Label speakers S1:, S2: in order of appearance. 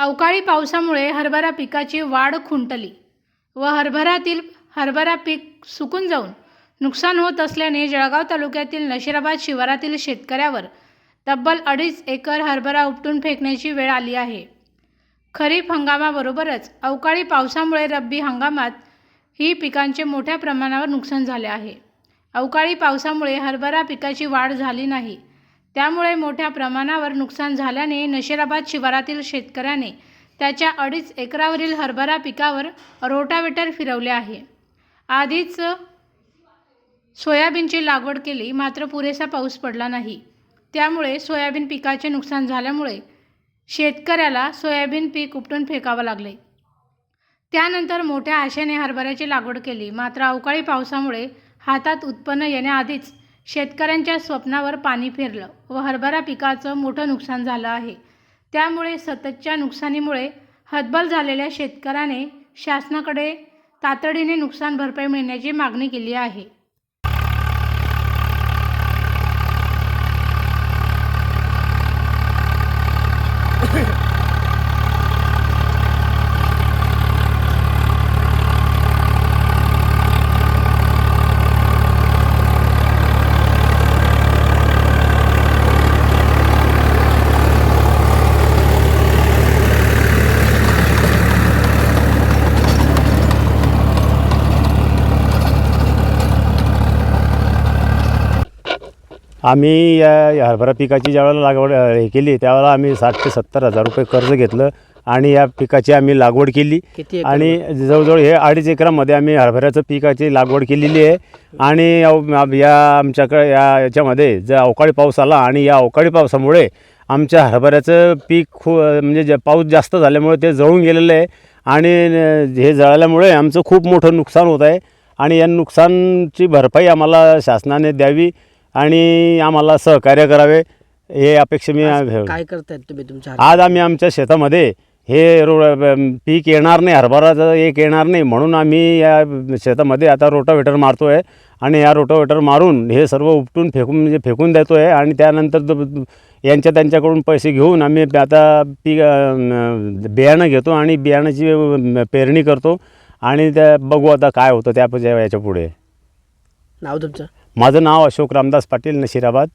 S1: अवकाळी पावसामुळे हरभरा पिकाची वाढ खुंटली व हरभऱ्यातील हरभरा पीक सुकून जाऊन नुकसान होत असल्याने जळगाव तालुक्यातील नशिराबाद शिवारातील शेतकऱ्यावर तब्बल अडीच एकर हरभरा उपटून फेकण्याची वेळ आली आहे. खरीप हंगामाबरोबरच अवकाळी पावसामुळे रब्बी हंगामात ही पिकांचे मोठ्या प्रमाणावर नुकसान झाले आहे. अवकाळी पावसामुळे हरभरा पिकाची वाढ झाली नाही. त्यामुळे मोठ्या प्रमाणावर नुकसान झाल्याने नशिराबाद शिवारातील शेतकऱ्याने त्याच्या अडीच एकरावरील हरभरा पिकावर रोटावेटर फिरवले आहे. आधीच सोयाबीनची लागवड केली मात्र पुरेसा पाऊस पडला नाही. त्यामुळे सोयाबीन पिकाचे नुकसान झाल्यामुळे शेतकऱ्याला सोयाबीन पीक उपटून फेकावं लागले. त्यानंतर मोठ्या आशेने हरभऱ्याची लागवड केली मात्र अवकाळी पावसामुळे हातात उत्पन्न येण्याआधीच शेतकऱ्यांच्या स्वप्नावर पाणी फिरलं व हरभरा पिकाचं मोठं नुकसान झालं आहे. त्यामुळे सततच्या नुकसानीमुळे हतबल झालेल्या शेतकऱ्याने शासनाकडे तातडीने नुकसान भरपाई मिळण्याची मागणी केली आहे.
S2: आम्ही या हरभरा पिकाची ज्यावेळेला लागवड हे केली त्यावेळेला आम्ही साठ ते सत्तर हजार रुपये कर्ज घेतलं आणि या पिकाची आम्ही लागवड केली.
S3: किती
S2: आणि जवळजवळ हे अडीच एकरामध्ये आम्ही हरभऱ्याचं पिकाची लागवड केलेली आहे. आणि या- या आमच्याकडे या याच्यामध्ये जर अवकाळी पाऊस आला आणि या अवकाळी पावसामुळे आमच्या हरभऱ्याचं पीक खू म्हणजे जे पाऊस जास्त झाल्यामुळे ते जळून गेलेलं आहे. आणि न- हे जळाल्यामुळे आमचं खूप मोठं नुकसान होत आहे. आणि या नुकसानची भरपाई आम्हाला शासनाने द्यावी. आणि आम्हाला सहकार्य करावे हे अपेक्षा मी
S3: काय करतायत तुम्ही तुमच्या
S2: आज आम्ही आमच्या शेतामध्ये हे रो पीक येणार नाही हरभराचं एक येणार नाही म्हणून आम्ही या शेतामध्ये आता रोटावेटर मारतो आहे आणि या रोटावेटर मारून हे सर्व उपटून फेकून म्हणजे फेकून देतो आहे आणि त्यानंतर यांच्या त्यांच्याकडून पैसे घेऊन आम्ही आता पीक बियाणं घेतो आणि बियाणाची पेरणी करतो आणि त्या बघू आता काय होतं त्या याच्यापुढे.
S3: नाव तुमचं?
S2: माझं नाव अशोक रामदास पाटील नशिराबाद.